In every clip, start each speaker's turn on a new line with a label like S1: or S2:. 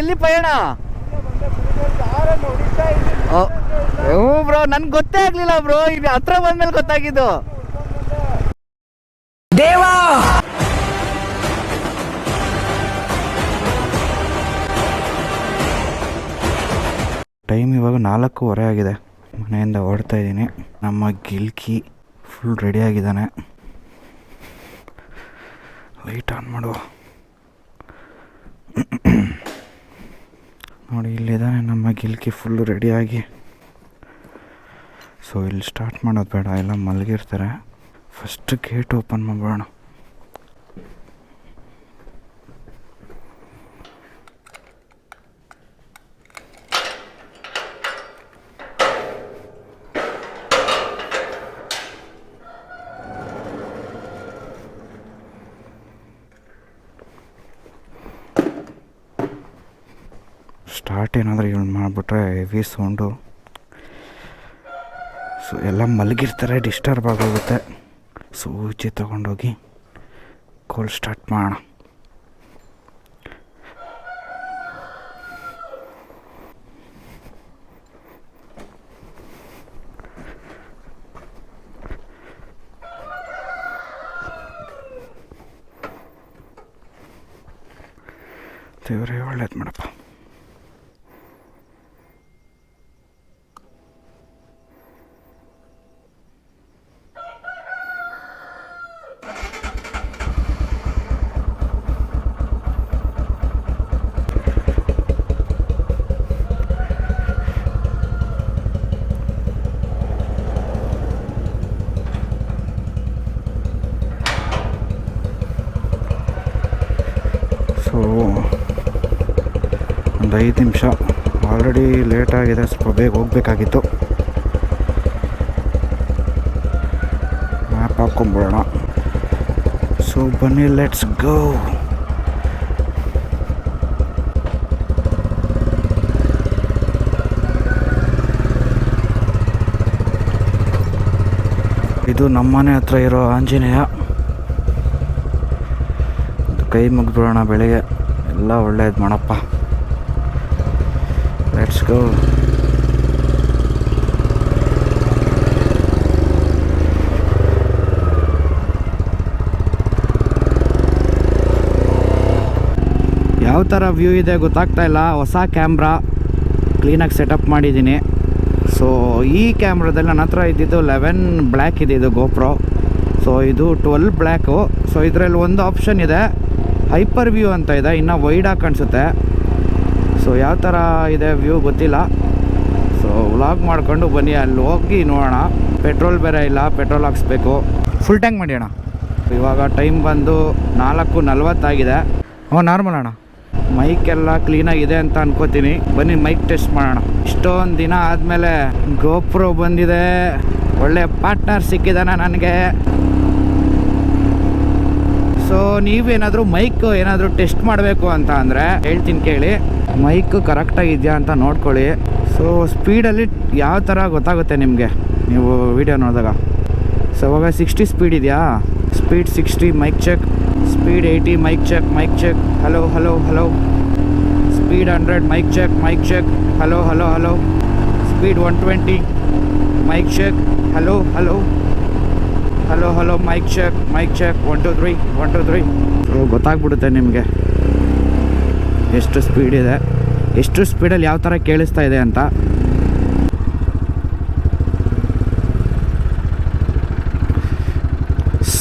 S1: ಎಲ್ಲಿ ಪಯಣ. ಹ್ಞೂ ಬ್ರೋ ನನ್ಗೆ ಗೊತ್ತೇ ಆಗ್ಲಿಲ್ಲ ಬ್ರೋ ಈಗ ಹತ್ರ ಬಂದ್ಮೇಲೆ ಗೊತ್ತಾಗಿದ್ದು. ಟೈಮ್ ಇವಾಗ ನಾಲ್ಕೂವರೆ ಆಗಿದೆ. ಮನೆಯಿಂದ ಹೊರಡ್ತಾ ಇದ್ದೀನಿ. ನಮ್ಮ ಗಿಲ್ಕಿ ಫುಲ್ ರೆಡಿ ಆಗಿದ್ದಾನೆ. ಲೈಟ್ ಆನ್ ಮಾಡುವ ನೋಡಿ ಇಲ್ಲಿದ್ದಾನೆ ನಮ್ಮ ಗಿಲ್ಕಿ ಫುಲ್ ರೆಡಿಯಾಗಿ ಸೊ ಇಲ್ಲಿ ಸ್ಟಾರ್ಟ್ ಮಾಡೋದು ಬೇಡ. ಎಲ್ಲ ಮಲಗಿರ್ತಾರೆ. ಫಸ್ಟ್ ಗೇಟ್ ಓಪನ್ ಮಾಡೋಣ ಸ್ಟಾರ್ಟ್ ಏನಾದರೂ ಇವಳು ಮಾಡಿಬಿಟ್ರೆ ಹೆವಿ ಸೌಂಡು ಸೊ, ಎಲ್ಲ ಮಲಗಿರ್ತಾರೆ, ಡಿಸ್ಟರ್ಬ್ ಆಗೋಗುತ್ತೆ. ಸೂಚಿ ತೊಗೊಂಡೋಗಿ ಕೋಲ್ ಸ್ಟಾರ್ಟ್ ಮಾಡೋಣ. ದೇವರೇ, ಒಳ್ಳೇದು ಮಾಡಪ್ಪ ಸೊ ಒಂದು ಐದು ನಿಮಿಷ. ಆಲ್ರೆಡಿ ಆಗಿದೆ, ಸ್ವಲ್ಪ ಬೇಗ ಹೋಗಬೇಕಾಗಿತ್ತು. ಮ್ಯಾಪ್ ಹಾಕ್ಕೊಂಬಿಡೋಣ. ಸೊ ಬನ್ನಿ ಲೆಟ್ಸ್ ಗೋ ಇದು ನಮ್ಮನೆ ಹತ್ರ ಇರೋ ಆಂಜನೇಯ. ಕೈ ಮುಗಿದ್ಬಿಡೋಣ ಬೆಳಿಗ್ಗೆ. ಎಲ್ಲ ಒಳ್ಳೇದು ಮಾಡಪ್ಪ ಲೆಟ್ಸ್ ಗೋ ಯಾವ ಥರ ವ್ಯೂ ಇದೆ ಗೊತ್ತಾಗ್ತಾ ಇಲ್ಲ. ಹೊಸ ಕ್ಯಾಮ್ರಾ ಕ್ಲೀನಾಗಿ ಸೆಟಪ್ ಮಾಡಿದ್ದೀನಿ. ಸೊ ಈ ಕ್ಯಾಮ್ರಾದಲ್ಲಿ ನನ್ನ ಹತ್ರ ಇದ್ದಿದ್ದು ಲೆವೆನ್ ಬ್ಲ್ಯಾಕ್ ಇದೆ ಇದು ಗೋಪ್ರೋ ಸೊ ಇದು ಟ್ವೆಲ್ ಬ್ಲ್ಯಾಕು ಸೊ ಇದರಲ್ಲಿ ಒಂದು ಆಪ್ಷನ್ ಇದೆ. ಹೈಪರ್ ವ್ಯೂ ಅಂತ ಇದೆ. ಇನ್ನೂ ವೈಡಾಗಿ ಕಾಣಿಸುತ್ತೆ. ಸೊ ಯಾವ ಥರ ಇದೆ ವ್ಯೂ ಗೊತ್ತಿಲ್ಲ. ಸೊ ವ್ಲಾಗ್ ಮಾಡ್ಕೊಂಡು ಬನ್ನಿ ಅಲ್ಲಿ ಹೋಗಿ ನೋಡೋಣ. ಪೆಟ್ರೋಲ್ ಬೇರೆ ಇಲ್ಲ ಪೆಟ್ರೋಲ್ ಹಾಕ್ಸ್ಬೇಕು. ಫುಲ್ ಟ್ಯಾಂಕ್ ಮಾಡಿ ಅಣ್ಣ. ಇವಾಗ ಟೈಮ್ ಬಂದು ನಾಲ್ಕು ನಲ್ವತ್ತಾಗಿದೆ ಓ ನಾರ್ಮಲ್ ಅಣ್ಣ. ಮೈಕ್ ಎಲ್ಲ ಕ್ಲೀನಾಗಿದೆ ಅಂತ ಅನ್ಕೋತೀನಿ. ಬನ್ನಿ ಮೈಕ್ ಟೆಸ್ಟ್ ಮಾಡೋಣ. ಇಷ್ಟೊಂದು ದಿನ ಆದಮೇಲೆ ಗೋಪ್ರೋ ಬಂದಿದೆ. ಒಳ್ಳೆ ಪಾರ್ಟ್ನರ್ ಸಿಕ್ಕಿದಾನ ನನಗೆ. ಸೊ ನೀವೇನಾದರೂ ಮೈಕ್ ಏನಾದರೂ ಟೆಸ್ಟ್ ಮಾಡಬೇಕು ಅಂತ ಅಂದರೆ ಹೇಳ್ತೀನಿ ಕೇಳಿ. ಮೈಕ್ ಕರೆಕ್ಟಾಗಿದೆಯಾ ಅಂತ ನೋಡ್ಕೊಳ್ಳಿ. ಸೊ ಸ್ಪೀಡಲ್ಲಿ ಯಾವ ಥರ ಗೊತ್ತಾಗುತ್ತೆ ನಿಮಗೆ? ನೀವು ವಿಡಿಯೋ ನೋಡಿದಾಗ. ಸೊ ಅವಾಗ ಸಿಕ್ಸ್ಟಿ ಸ್ಪೀಡ್ ಇದೆಯಾ? Speed sixty mic check speed eighty mic check mic check hello hello hello speed hundred mic check mic check hello hello hello speed one twenty mic check hello hello hello hello mic check mic check one two three one two three ಗೊತ್ತಾಗ್ಬಿಡುತ್ತೆ ನಿಮಗೆ. ಎಷ್ಟು speed ಇದೆ? ಎಷ್ಟು ಸ್ಪೀಡಲ್ಲಿ ಯಾವ ಥರ ಕೇಳಿಸ್ತಾ ಇದೆ ಅಂತ?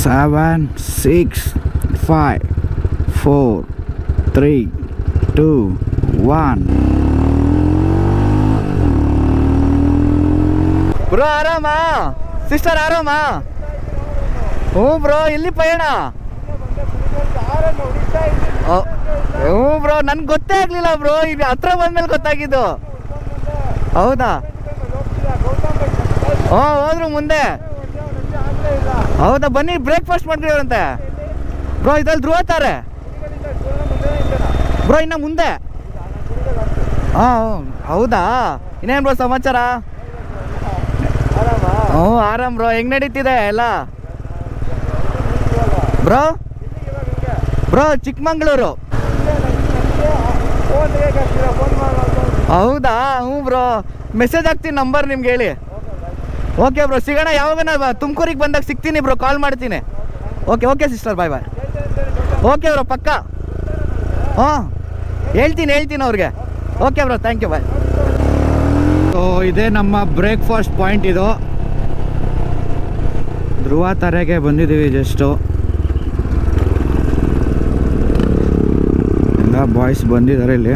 S1: Seven six five four three two one bro ಆರಾಮಾ? Sister ಆರಾಮಾ? ಹ್ಞೂ ಬ್ರೋ ಇಲ್ಲಿ ಪಯಣ. ಹ್ಞೂ ಬ್ರೋ, ನನ್ಗೆ ಗೊತ್ತೇ ಆಗಲಿಲ್ಲ ಬ್ರೋ ಇದು ಹತ್ರ ಬಂದ್ಮೇಲೆ ಗೊತ್ತಾಗಿದ್ದು. ಹೌದಾ? ಹ್ಞೂ ಹೋದ್ರು ಮುಂದೆ. ಹೌದಾ, ಬನ್ನಿ ಬ್ರೇಕ್ಫಾಸ್ಟ್ ಮಾಡ್ಕೊಳ್ಳೋರಂತೆ. ಬ್ರೋ, ಇದ್ರಲ್ಲಿ ಧ್ರುವ ಬ್ರೋ, ಇನ್ನ ಮುಂದೆ. ಹಾಂ ಹೌದಾ? ಇನ್ನೇನು ಬ್ರೋ ಸಮಾಚಾರ? ಹ್ಞೂ ಆರಾಮ್ ಬ್ರೋ, ಹೆಂಗೆ ನಡೀತಿದೆ ಎಲ್ಲ? ಬ್ರೋ? ಬ್ರೋ, ಚಿಕ್ಕಮಂಗ್ಳೂರು. ಹೌದಾ? ಹ್ಞೂ ಬ್ರೋ. ಮೆಸೇಜ್ ಹಾಕ್ತೀನಿ ನಂಬರ್ ನಿಮ್ಗೆ ಹೇಳಿ. ಓಕೆ ಬ್ರೋ, ಸಿಗೋಣ. ಯಾವಾಗ ತುಮಕೂರಿಗೆ ಬಂದಾಗ ಸಿಗ್ತೀನಿ ಬ್ರೋ ಕಾಲ್ ಮಾಡ್ತೀನಿ. Okay okay sister bye bye okay bro, ಪಕ್ಕ. ಹಾಂ ಹೇಳ್ತೀನಿ ಹೇಳ್ತೀನಿ ಅವ್ರಿಗೆ. Okay bro thank you bye so ಇದೇ ನಮ್ಮ ಬ್ರೇಕ್ಫಾಸ್ಟ್ ಪಾಯಿಂಟ್ ಇದು. ಧ್ರುವ ತರೆಗೆ ಬಂದಿದ್ದೀವಿ ಜಸ್ಟು ಎಲ್ಲ ಬಾಯ್ಸ್ ಬಂದಿದ್ದಾರೆ ಇಲ್ಲಿ.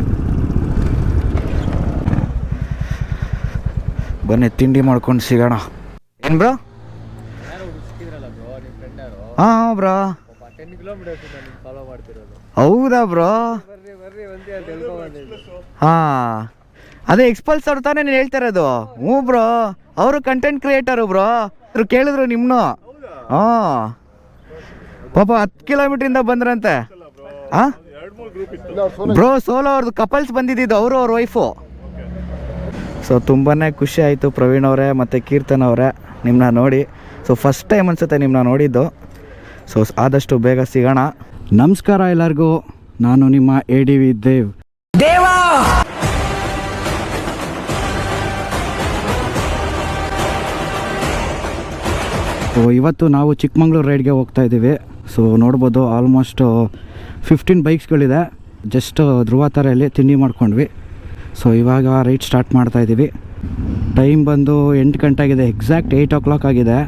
S1: ಬನ್ನಿ, ತಿಂಡಿ ಮಾಡ್ಕೊಂಡು ಸಿಗೋಣ. ಏನು ಬ್ರೋ? ಹಾಂ, ಬ್ರೋ. ಹೌದಾ, ಬ್ರೋ? ಹಾಂ. ಅದೇ ಎಕ್ಸ್ಪಲ್ಸ್ ಅವ್ರು ತಾನೇ ನೀನು ಹೇಳ್ತಾ ಇರೋದು. ಹ್ಞೂ, ಬ್ರೋ. ಅವರು ಕಂಟೆಂಟ್ ಕ್ರಿಯೇಟರು ಬ್ರೋ. ಅವ್ರು ಕೇಳಿದ್ರು ನಿಮ್ಮನ್ನು ಹಾಂ. ಪಾಪ ಹತ್ತು ಕಿಲೋಮೀಟ್ರಿಂದ ಬಂದ್ರಂತೆ. ಹಾಂ? ಬ್ರೋ ಸೋಲೋ ಅವ್ರದ್ದು ಕಪಲ್ಸ್ ಬಂದಿದ್ದು ಅವರು ಅವ್ರ ವೈಫು ಸೊ ತುಂಬಾ ಖುಷಿ ಆಯಿತು ಪ್ರವೀಣ್ ಅವರೇ ಮತ್ತು ಕೀರ್ತನ್ ಅವರೇ ನಿಮ್ಮನ್ನ ನೋಡಿ. ಸೊ ಫಸ್ಟ್ ಟೈಮ್ ಅನ್ಸುತ್ತೆ ನಿಮ್ಮನ್ನ ನೋಡಿದ್ದು. ಸೊ ಆದಷ್ಟು ಬೇಗ ಸಿಗೋಣ. ನಮಸ್ಕಾರ ಎಲ್ಲರಿಗೂ. ನಾನು ನಿಮ್ಮ ಎ ಡಿ ವಿ ದೇವ್. ಇವತ್ತು ನಾವು ಚಿಕ್ಕಮಂಗ್ಳೂರು ರೈಡ್ಗೆ ಹೋಗ್ತಾ ಇದ್ದೀವಿ. ಸೊ ನೋಡ್ಬೋದು ಆಲ್ಮೋಸ್ಟು ಫಿಫ್ಟೀನ್ ಬೈಕ್ಸ್ಗಳಿದೆ ಜಸ್ಟ್ ಧ್ರುವ ಥರಲ್ಲಿ ತಿಂಡಿ ಮಾಡ್ಕೊಂಡ್ವಿ. ಸೊ ಇವಾಗ ರೈಡ್ ಸ್ಟಾರ್ಟ್ ಮಾಡ್ತಾ ಇದ್ದೀವಿ ಟೈಮ್ ಬಂದು ಎಂಟು ಗಂಟೆ ಆಗಿದೆ. ಎಕ್ಸಾಕ್ಟ್ ಏಯ್ಟ್ ಓ ಕ್ಲಾಕ್ ಆಗಿದೆ.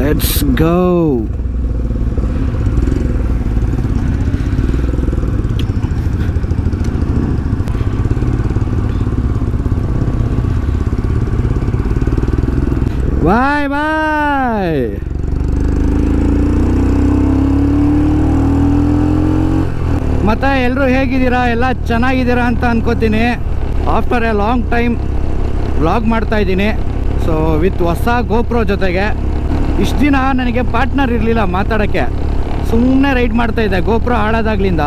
S1: ಲೆಟ್ಸ್ ಗೋ ಬಾಯ್ ಬಾಯ್ ಮತ್ತು ಎಲ್ಲರೂ ಹೇಗಿದ್ದೀರಾ? ಎಲ್ಲ ಚೆನ್ನಾಗಿದ್ದೀರಾ ಅಂತ ಅನ್ಕೋತೀನಿ. After a long time vlog ಮಾಡ್ತಾ ಇದ್ದೀನಿ. ಸೊ ವಿತ್ ಹೊಸ ಗೋಪ್ರೋ ಜೊತೆಗೆ, ಇಷ್ಟು ದಿನ ನನಗೆ ಪಾರ್ಟ್ನರ್ ಇರಲಿಲ್ಲ ಮಾತಾಡೋಕ್ಕೆ. ಸುಮ್ಮನೆ ರೈಡ್ ಮಾಡ್ತಾ ಇದ್ದೆ. ಗೋಪ್ರೋ ಹಾಳಾದಾಗ್ಲಿಂದ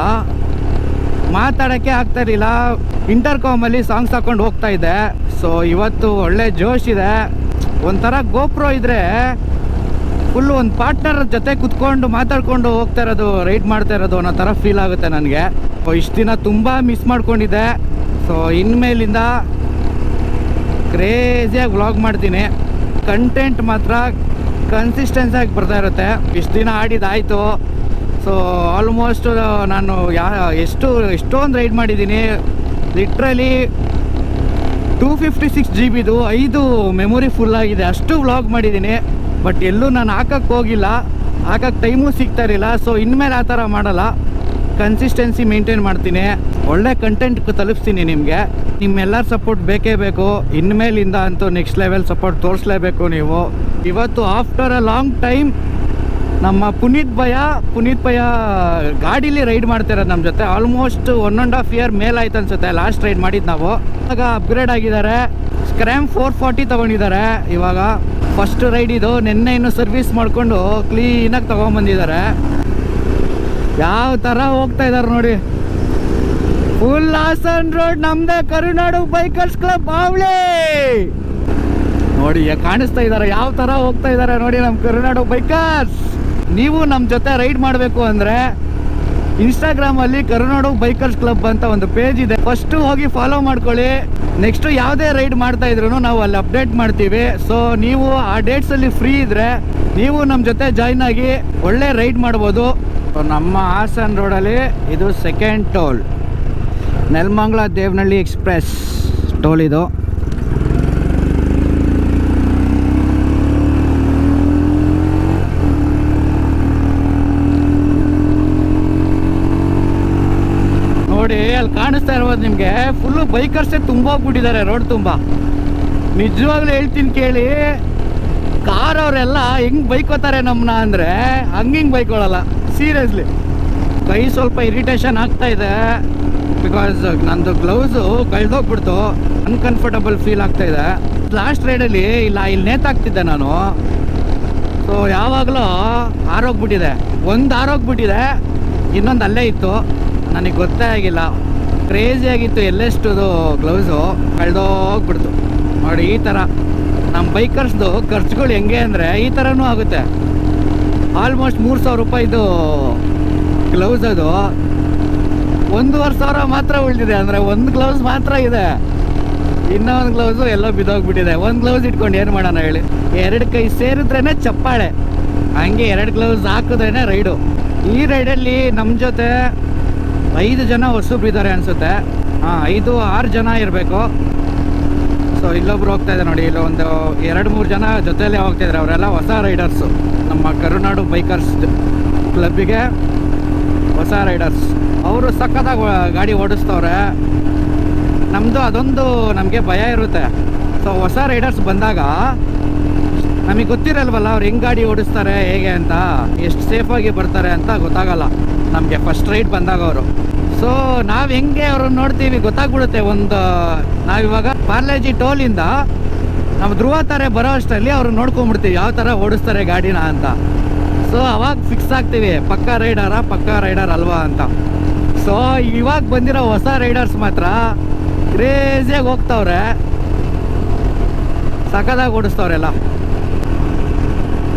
S1: ಮಾತಾಡೋಕ್ಕೆ ಆಗ್ತಾ ಇರಲಿಲ್ಲ. ಇಂಟರ್ಕಾಮಲ್ಲಿ ಸಾಂಗ್ಸ್ ಹಾಕೊಂಡು ಹೋಗ್ತಾ ಇದ್ದೆ. ಸೊ ಇವತ್ತು ಒಳ್ಳೆ ಜೋಶ್ ಇದೆ. ಒಂಥರ ಗೋಪ್ರೋ ಇದ್ರೆ ಫುಲ್ ಒಂದು ಪಾರ್ಟ್ನರ್ ಜೊತೆ ಕುತ್ಕೊಂಡು ಮಾತಾಡ್ಕೊಂಡು ಹೋಗ್ತಾ ಇರೋದು, ರೈಡ್ ಮಾಡ್ತಾ ಇರೋದು ಅನ್ನೋ ಥರ ಫೀಲ್ ಆಗುತ್ತೆ ನನಗೆ. ಇಷ್ಟು ದಿನ ತುಂಬ ಮಿಸ್ ಮಾಡ್ಕೊಂಡಿದ್ದೆ. ಸೊ ಇನ್ಮೇಲಿಂದ ಕ್ರೇಜಿಯಾಗಿ ವ್ಲಾಗ್ ಮಾಡ್ತೀನಿ. ಕಂಟೆಂಟ್ ಮಾತ್ರ ಕನ್ಸಿಸ್ಟೆನ್ಸಾಗಿ ಬರ್ತಾ ಇರುತ್ತೆ. ಇಷ್ಟು ದಿನ ಆಡಿದಾಯಿತು ಸೊ ಆಲ್ಮೋಸ್ಟ್ ನಾನು ಯಾ, ಎಷ್ಟು, ಎಷ್ಟೊಂದು ರೈಡ್ ಮಾಡಿದ್ದೀನಿ. Literally two fifty six G ಬಿದು ಐದು ಮೆಮೊರಿ ಫುಲ್ ಆಗಿದೆ. ಅಷ್ಟು ವ್ಲಾಗ್ ಮಾಡಿದ್ದೀನಿ. ಬಟ್ ಎಲ್ಲೂ ನಾನು ಹಾಕಕ್ಕೆ ಹೋಗಿಲ್ಲ. ಹಾಕಕ್ಕೆ ಟೈಮು ಸಿಗ್ತಾ ಇರಲಿಲ್ಲ. ಸೊ ಇನ್ಮೇಲೆ ಆ ಥರ ಮಾಡಲ್ಲ. ಕನ್ಸಿಸ್ಟೆನ್ಸಿ ಮೇಂಟೈನ್ ಮಾಡ್ತೀನಿ. ಒಳ್ಳೆ ಕಂಟೆಂಟ್ ತಲುಪಿಸ್ತೀನಿ ನಿಮಗೆ. ನಿಮ್ಮೆಲ್ಲರ ಸಪೋರ್ಟ್ ಬೇಕೇ ಬೇಕು. ಇನ್ಮೇಲಿಂದ ಅಂತೂ ನೆಕ್ಸ್ಟ್ ಲೆವೆಲ್ ಸಪೋರ್ಟ್ ತೋರಿಸ್ಲೇಬೇಕು ನೀವು. ಇವತ್ತು ಆಫ್ಟರ್ ಅ ಲಾಂಗ್ ಟೈಮ್ ನಮ್ಮ ಪುನೀತ್ ಭಯ ಪುನೀತ್ ಭಯ ಗಾಡೀಲಿ ರೈಡ್ ಮಾಡ್ತಿರೋದು ನಮ್ಮ ಜೊತೆ. Almost one and half year ಮೇಲೆ ಆಯ್ತು ಅನ್ಸುತ್ತೆ. ಲಾಸ್ಟ್ ರೈಡ್ ಮಾಡಿದ್ದು ನಾವು. ಇವಾಗ ಅಪ್ಗ್ರೇಡ್ ಆಗಿದ್ದಾರೆ. ಸ್ಕ್ರ್ಯಾಮ್ ಫೋರ್ ಫಾರ್ಟಿ ತೊಗೊಂಡಿದ್ದಾರೆ. ಇವಾಗ ಫಸ್ಟ್ ರೈಡ್ ಇದು. ನಿನ್ನೆ ಇನ್ನು ಸರ್ವಿಸ್ ಮಾಡಿಕೊಂಡು ಕ್ಲೀನಾಗಿ ತೊಗೊಂಬಂದಿದ್ದಾರೆ. ಯಾವ ಥರ ಹೋಗ್ತಾ ಇದ್ದಾರೆ ನೋಡಿ. ಫುಲ್ ಹಾಸನ್ ರೋಡ್ ನಮ್ದೇ ಕರುನಾಡು ಬೈಕರ್ಸ್ ಕ್ಲಬ್ ಬಾವಳಿ ನೋಡಿ ಕಾಣಿಸ್ತಾ ಇದ್ದಾರೆ ಯಾವ ಥರ ಹೋಗ್ತಾ ಇದ್ದಾರೆ ನೋಡಿ ನಮ್ಮ ಕರುನಾಡು ಬೈಕರ್ಸ್ ನೀವು ನಮ್ಮ ಜೊತೆ ರೈಡ್ ಮಾಡಬೇಕು ಅಂದರೆ ಇನ್ಸ್ಟಾಗ್ರಾಮಲ್ಲಿ ಕರುನಾಡು ಬೈಕರ್ಸ್ ಕ್ಲಬ್ ಅಂತ ಒಂದು ಪೇಜ್ ಇದೆ. ಫಸ್ಟ್ ಹೋಗಿ ಫಾಲೋ ಮಾಡ್ಕೊಳ್ಳಿ. ನೆಕ್ಸ್ಟ್ ಯಾವುದೇ ರೈಡ್ ಮಾಡ್ತಾ ಇದ್ರು ನಾವು ಅಲ್ಲಿ ಅಪ್ಡೇಟ್ ಮಾಡ್ತೀವಿ. ಸೊ ನೀವು ಆ ಡೇಟ್ಸ್ ಅಲ್ಲಿ ಫ್ರೀ ಇದ್ರೆ ನೀವು ನಮ್ಮ ಜೊತೆ ಜಾಯ್ನ್ ಆಗಿ ಒಳ್ಳೆ ರೈಡ್ ಮಾಡ್ಬೋದು. ನಮ್ಮ ಹಾಸನ್ ರೋಡಲ್ಲಿ ಇದು second toll Nelamangala Devanahalli express toll ಇದು ನೋಡಿ ಅಲ್ಲಿ ಕಾಣಿಸ್ತಾ ಇರ್ಬೋದು ನಿಮಗೆ. ಫುಲ್ಲು ಬೈಕರ್ಸೇ ತುಂಬ ಹೋಗ್ಬಿಟ್ಟಿದ್ದಾರೆ ರೋಡ್ ತುಂಬ. ನಿಜವಾಗ್ಲೂ ಹೇಳ್ತೀನಿ ಕೇಳಿ ಕಾರ್ ಅವರೆಲ್ಲ ಬೈಕ್ ಬೈಕೋತಾರೆ ನಮ್ಮನ್ನ ಅಂದರೆ ಬೈಕ್ ಬೈಕೊಳ್ಳಲ್ಲ ಸೀರಿಯಸ್ಲಿ ಕೈ ಸ್ವಲ್ಪ ಇರಿಟೇಷನ್ ಆಗ್ತಾ ಇದೆ ಬಿಕಾಸ್ ನಂದು ಗ್ಲೌಸು ಕಳೆದೋಗ್ಬಿಡ್ತು ಅನ್ಕಂಫರ್ಟಬಲ್ ಫೀಲ್ ಆಗ್ತಾ ಇದೆ. ಲಾಸ್ಟ್ ರೈಡಲ್ಲಿ ಇಲ್ಲ, ಇಲ್ಲಿ ನೇತಾಕ್ತಿದ್ದೆ ನಾನು. ಸೊ ಯಾವಾಗಲೂ ಆರೋಗ್ಬಿಟ್ಟಿದೆ ಒಂದು ಆರೋಗ್ಬಿಟ್ಟಿದೆ ಇನ್ನೊಂದು ಅಲ್ಲೇ ಇತ್ತು. ನನಗೆ ಗೊತ್ತೇ ಆಗಿಲ್ಲ. ಕ್ರೇಜಿ ಆಗಿತ್ತು ಎಲ್ಲೆಷ್ಟು ಗ್ಲೌಸು ಕಳೆದೋಗ್ಬಿಡ್ತು ನೋಡಿ, ಈ ಥರ ನಮ್ಮ ಬೈಕರ್ಸ್ದು ಖರ್ಚುಗಳು ಹೆಂಗೆ ಅಂದರೆ ಈ ಥರನೂ ಆಗುತ್ತೆ. ಆಲ್ಮೋಸ್ಟ್ ಮೂರು ಸಾವಿರ ರೂಪಾಯಿದು ಗ್ಲೌಸ್ ಅದು. ಒಂದೂವರೆ ಸಾವಿರ ಮಾತ್ರ ಉಳಿದಿದೆ ಅಂದರೆ ಒಂದು ಗ್ಲೌಸ್ ಮಾತ್ರ ಇದೆ. ಇನ್ನೂ ಒಂದು ಗ್ಲೌಸು ಎಲ್ಲೋ ಬಿದ್ದೋಗ್ಬಿಟ್ಟಿದೆ. ಒಂದು ಗ್ಲೌಸ್ ಇಟ್ಕೊಂಡು ಏನು ಮಾಡೋಣ ಹೇಳಿ? ಎರಡು ಕೈ ಸೇರಿದ್ರೇ ಚಪ್ಪಾಳೆ. ಹಂಗೆ ಎರಡು ಗ್ಲೌಸ್ ಹಾಕಿದ್ರೇ ರೈಡು. ಈ ರೈಡಲ್ಲಿ ನಮ್ಮ ಜೊತೆ ಐದು ಜನ ಹೊಸಬ್ರು ಇದ್ದಾರೆ ಅನಿಸುತ್ತೆ. ಹಾಂ, ಐದು, ಆರು ಜನ ಇರಬೇಕು. ಸೊ ಇಲ್ಲೊಬ್ರು ಹೋಗ್ತಾ ಇದ್ದಾರೆ ನೋಡಿ, ಇಲ್ಲೊಂದು ಎರಡು, ಮೂರು ಜನ ಜೊತೆಯಲ್ಲೇ ಹೋಗ್ತಾ ಇದ್ದಾರೆ ಅವರೆಲ್ಲ ಹೊಸ ರೈಡರ್ಸು ನಮ್ಮ ಕರುನಾಡು ಬೈಕರ್ಸ್ ಕ್ಲಬ್ಬಿಗೆ ಹೊಸ ರೈಡರ್ಸ್ ಅವರು ಸಖತ್ತಾಗಿ ಗಾಡಿ ಓಡಿಸ್ತವ್ರೆ. ನಮ್ಮದು ಅದೊಂದು ನಮಗೆ ಭಯ ಇರುತ್ತೆ. ಸೊ ಹೊಸ ರೈಡರ್ಸ್ ಬಂದಾಗ ನಮಗೆ ಗೊತ್ತಿರಲ್ವಲ್ಲ ಅವ್ರು ಹೆಂಗೆ ಗಾಡಿ ಓಡಿಸ್ತಾರೆ, ಹೇಗೆ ಅಂತ. ಎಷ್ಟು ಸೇಫಾಗಿ ಬರ್ತಾರೆ ಅಂತ ಗೊತ್ತಾಗಲ್ಲ. ನಮಗೆ ಫಸ್ಟ್ ರೈಡ್ ಬಂದಾಗ ಅವರು. ಸೊ ನಾವು ಹೆಂಗೆ ಅವ್ರನ್ನ ನೋಡ್ತೀವಿ ಗೊತ್ತಾಗ್ಬಿಡುತ್ತೆ ಒಂದು, ನಾವಿವಾಗ ಪಾರ್ಲೇಜಿ ಟೋಲಿಂದ ನಮ್ಮ ಧ್ರುವ ತಾರೆ ಬರೋ ಅಷ್ಟರಲ್ಲಿ ಅವ್ರನ್ನ ನೋಡ್ಕೊಂಡ್ಬಿಡ್ತೀವಿ, ಯಾವ ಥರ ಓಡಿಸ್ತಾರೆ ಗಾಡಿನ ಅಂತ. ಸೊ ಅವಾಗ ಫಿಕ್ಸ್ ಆಗ್ತೀವಿ, ಪಕ್ಕ ರೈಡರಾ ಪಕ್ಕ ರೈಡರ್ ಅಲ್ವಾ ಅಂತ. ಸೊ ಇವಾಗ ಬಂದಿರೋ ಹೊಸ ರೈಡರ್ಸ್ ಮಾತ್ರ ಕ್ರೇಜಿಯಾಗಿ ಹೋಗ್ತಾವ್ರೆ. ಸಖದಾಗಿ ಓಡಿಸ್ತವ್ರೆಲ್ಲ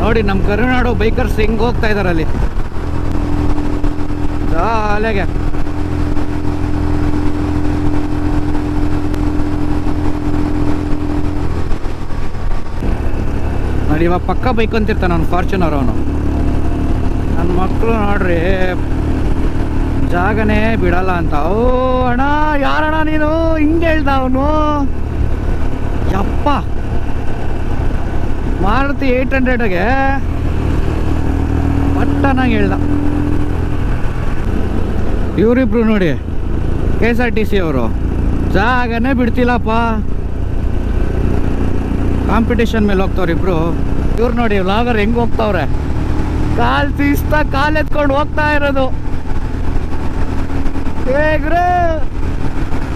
S1: ನೋಡಿ ನಮ್ಮ ಕರುನಾಡು ಬೈಕರ್ಸ್ ಹೆಂಗೆ ಹೋಗ್ತಾ ಇದಾರೆ ಅಲ್ಲಿ. ಜಾಲಿಯಾಗೆ ನೋಡಿ, ಇವಾಗ ಪಕ್ಕ ಬೈಕ್ ಅಂತಿರ್ತಾನೆ ಅವ್ನು ಫಾರ್ಚುನರ್ ಅವನು. ನನ್ನ ಮಕ್ಕಳು ನೋಡ್ರಿ, ಜಾಗನೇ ಬಿಡಲ್ಲ ಅಂತ. ಓ, ಅಣ್ಣ, ಯಾರಣ್ಣ ನೀನು? ಹಿಂಗೆ ಹೇಳ್ದ ಅವನು? ಯಪ್ಪ. ಮಾರುತಿ ಏಯ್ಟ್ ಹಂಡ್ರೆಡ್ಗೆ ಪಟ್ಟನಾಗಿ ಹೇಳ್ದ. ಇವರಿಬ್ರು ನೋಡಿ K S R T C ಅವರು. ಜಾಗನೇ ಬಿಡ್ತಿಲ್ಲಪ್ಪ. ಕಾಂಪಿಟೇಷನ್ ಮೇಲೆ ಹೋಗ್ತಾವ್ರೆ ಇಬ್ರು. ಇವ್ರು ನೋಡಿ ಲಾಗರ್ ಹೆಂಗ್ ಹೋಗ್ತಾವ್ರೆ? ಕಾಲ್ ತೀಸ್ತಾ ಕಾಲ್ ಎತ್ಕೊಂಡು ಹೋಗ್ತಾ ಇರೋದು.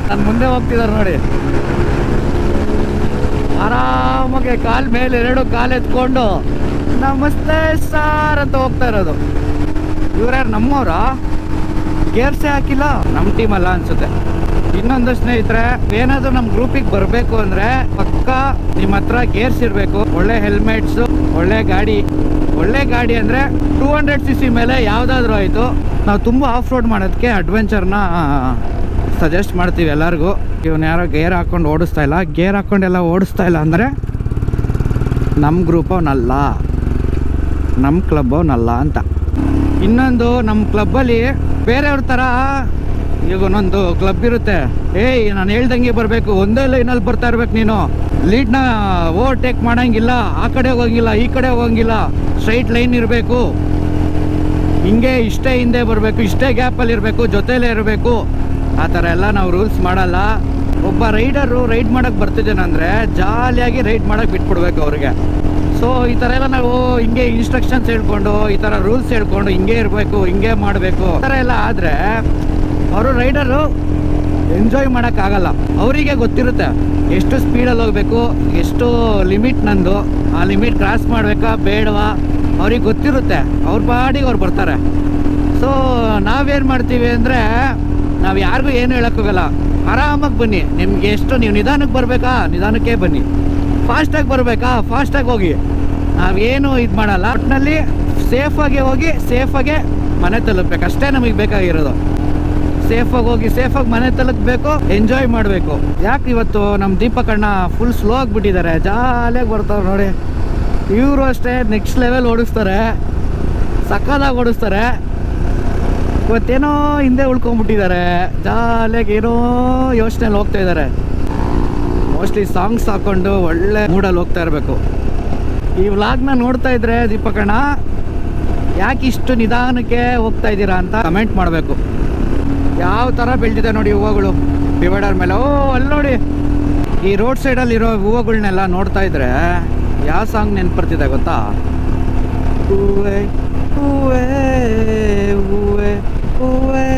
S1: ನಾನು ಮುಂದೆ ಹೋಗ್ತಿದ್ದಾರೆ ನೋಡಿ. ಆರಾಮಾಗಿ ಕಾಲ್ ಮೇಲೆ ಎರಡು ಕಾಲ್ ಎತ್ಕೊಂಡು ನಮಸ್ತೆ ಸಾರ್ ಅಂತ ಹೋಗ್ತಾ ಇರೋದು. ಇವ್ರ್ಯಾರು ನಮ್ಮವ್ರ? ಗೇರ್ಸೇ ಹಾಕಿಲ್ಲ ನಮ್ಮ ಟೀಮ್ ಅಲ್ಲ ಅನ್ಸುತ್ತೆ. ಇನ್ನೊಂದು ಸ್ನೇಹಿತರೆ, ಏನಾದ್ರು ನಮ್ಮ ಗ್ರೂಪಿಗೆ ಬರಬೇಕು ಅಂದ್ರೆ ಪಕ್ಕ ನಿಮ್ಮ ಹತ್ರ ಗೇರ್ಸ್ ಇರಬೇಕು. ಒಳ್ಳೆ ಹೆಲ್ಮೆಟ್ಸ್ ಒಳ್ಳೆ ಗಾಡಿ. ಒಳ್ಳೆ ಗಾಡಿ ಅಂದ್ರೆ ಟೂ ಹಂಡ್ರೆಡ್ ಸಿ ಸಿ ಮೇಲೆ ಯಾವ್ದಾದ್ರು ಆಯ್ತು. ನಾವು ತುಂಬಾ ಆಫ್ ರೋಡ್ ಮಾಡೋದಕ್ಕೆ ಅಡ್ವೆಂಚರ್ನ ಸಜೆಸ್ಟ್ ಮಾಡ್ತೀವಿ ಎಲ್ಲರಿಗೂ. ಇವನ್ ಯಾರೋ ಗೇರ್ ಹಾಕೊಂಡು ಓಡಿಸ್ತಾ ಇಲ್ಲ. ಗೇರ್ ಹಾಕೊಂಡೆಲ್ಲ ಓಡಿಸ್ತಾ ಇಲ್ಲ ಅಂದ್ರೆ ನಮ್ಮ ಗ್ರೂಪ್ ಅವನಲ್ಲ. ನಮ್ಮ ಕ್ಲಬ್ ಅವನಲ್ಲ ಅಂತ. ಇನ್ನೊಂದು ನಮ್ಮ ಕ್ಲಬ್ಬಲ್ಲಿ ಬೇರೆಯವ್ರ ಥರ ಈಗ ಒಂದೊಂದು ಕ್ಲಬ್ ಇರುತ್ತೆ. ಏಯ್, ನಾನು ಹೇಳ್ದಂಗೆ ಬರಬೇಕು. ಒಂದೇ ಲೈನಲ್ಲಿ ಬರ್ತಾ ಇರ್ಬೇಕು ನೀನು. ಲೀಡ್ನ ಓವರ್ಟೇಕ್ ಮಾಡಂಗಿಲ್ಲ. ಆ ಕಡೆ ಹೋಗಂಗಿಲ್ಲ, ಈ ಕಡೆ ಹೋಗಂಗಿಲ್ಲ. ಸ್ಟ್ರೈಟ್ ಲೈನ್ ಇರಬೇಕು. ಹಿಂಗೆ ಇಷ್ಟೇ ಹಿಂದೆ ಬರಬೇಕು. ಇಷ್ಟೇ ಗ್ಯಾಪಲ್ಲಿ ಇರಬೇಕು. ಜೊತೆಲೇ ಇರಬೇಕು. ಆ ಥರ ಎಲ್ಲ ನಾವು ರೂಲ್ಸ್ ಮಾಡಲ್ಲ. ಒಬ್ಬ ರೈಡರು ರೈಡ್ ಮಾಡೋಕ್ಕೆ ಬರ್ತಿದ್ದೇನೆ ಅಂದರೆ ಜಾಲಿಯಾಗಿ ರೈಡ್ ಮಾಡೋಕ್ಕೆ ಬಿಟ್ಬಿಡ್ಬೇಕು ಅವ್ರಿಗೆ. ಸೊ ಈ ಥರ ಎಲ್ಲ ನಾವು ಹಿಂಗೆ ಇನ್ಸ್ಟ್ರಕ್ಷನ್ಸ್ ಹೇಳ್ಕೊಂಡು, ಈ ಥರ ರೂಲ್ಸ್ ಹೇಳ್ಕೊಂಡು ಹಿಂಗೆ ಇರಬೇಕು, ಹಿಂಗೆ ಮಾಡಬೇಕು, ಈ ಥರ ಎಲ್ಲ ಆದರೆ ಅವರು ರೈಡರು ಎಂಜಾಯ್ ಮಾಡೋಕ್ಕಾಗಲ್ಲ ಅವರಿಗೆ ಗೊತ್ತಿರುತ್ತೆ ಎಷ್ಟು ಸ್ಪೀಡಲ್ಲಿ ಹೋಗಬೇಕು, ಎಷ್ಟು ಲಿಮಿಟ್ ನಂದು, ಆ ಲಿಮಿಟ್ ಕ್ರಾಸ್ ಮಾಡಬೇಕಾ, ಬೇಡವಾ? ಅವ್ರಿಗೆ ಗೊತ್ತಿರುತ್ತೆ. ಅವ್ರ ಪಾಡಿಗೆ ಅವ್ರು ಬರ್ತಾರೆ. ಸೊ ನಾವೇನು ಮಾಡ್ತೀವಿ ಅಂದರೆ ನಾವು ಯಾರಿಗೂ ಏನು ಹೇಳೋಕ್ಕೋಗಲ್ಲ ಆರಾಮಾಗಿ ಬನ್ನಿ. ನಿಮ್ಗೆ ಎಷ್ಟು, ನೀವು ನಿಧಾನಕ್ಕೆ ಬರಬೇಕಾ? ನಿಧಾನಕ್ಕೆ ಬನ್ನಿ. ಫಾಸ್ಟಾಗಿ ಬರಬೇಕಾ? ಫಾಸ್ಟಾಗಿ ಹೋಗಿ. ನಾವೇನು ಇದು ಮಾಡಲ್ಲ. ಒಟ್ಟಿನಲ್ಲಿ ಸೇಫಾಗಿ ಹೋಗಿ ಸೇಫಾಗೆ ಮನೆ ತಲುಪಬೇಕು. ಅಷ್ಟೇ ನಮಗೆ ಬೇಕಾಗಿರೋದು. ಸೇಫಾಗಿ ಹೋಗಿ ಸೇಫಾಗಿ ಮನೆ ತಲುಪಬೇಕು ಎಂಜಾಯ್ ಮಾಡಬೇಕು. ಯಾಕೆ ಇವತ್ತು ನಮ್ಮ ದೀಪಕಣ್ಣ ಫುಲ್ ಸ್ಲೋ ಆಗಿಬಿಟ್ಟಿದ್ದಾರೆ ಜಾಲಿಯಾಗಿ ಬರ್ತಾವ್ರೆ ನೋಡಿ. ಇವರು ಅಷ್ಟೇ ನೆಕ್ಸ್ಟ್ ಲೆವೆಲ್ ಓಡಿಸ್ತಾರೆ. ಸಕ್ಕದಾಗಿ ಓಡಿಸ್ತಾರೆ. ಇವತ್ತೇನೋ ಹಿಂದೆ ಉಳ್ಕೊಂಡ್ಬಿಟ್ಟಿದ್ದಾರೆ ಜಾಲಿಯಾಗಿ ಏನೋ ಯೋಚನೆಯಲ್ಲಿ ಹೋಗ್ತಾ ಇದ್ದಾರೆ. ಮೋಸ್ಟ್ಲಿ ಸಾಂಗ್ಸ್ ಹಾಕೊಂಡು ಒಳ್ಳೆ ಮೂಡಲ್ಲಿ ಹೋಗ್ತಾ ಇರಬೇಕು. ಈ ವ್ಲಾಗ್ನ ನೋಡ್ತಾ ಇದ್ರೆ ದೀಪಕಣ್ಣ ಯಾಕೆ ಇಷ್ಟು ನಿಧಾನಕ್ಕೆ ಹೋಗ್ತಾ ಇದ್ದೀರಾ ಅಂತ ಕಮೆಂಟ್ ಮಾಡಬೇಕು. ಯಾವ ಥರ ಬೆಳೆದಿದೆ ನೋಡಿ ಹೂವುಗಳು. ಡಿವೈಡರ್ ಮೇಲೆ. ಓ, ಅಲ್ಲಿ ನೋಡಿ. ಈ ರೋಡ್ ಸೈಡಲ್ಲಿರೋ ಹೂವುಗಳನ್ನೆಲ್ಲ ನೋಡ್ತಾ ಇದ್ರೆ ಯಾವ ಸಾಂಗ್ ನೆನ್ಪರ್ತಿದೆ ಗೊತ್ತಾ? ಹೂವೆ ಹೂವೆ ಹೂವೆ ಹೂವೆ.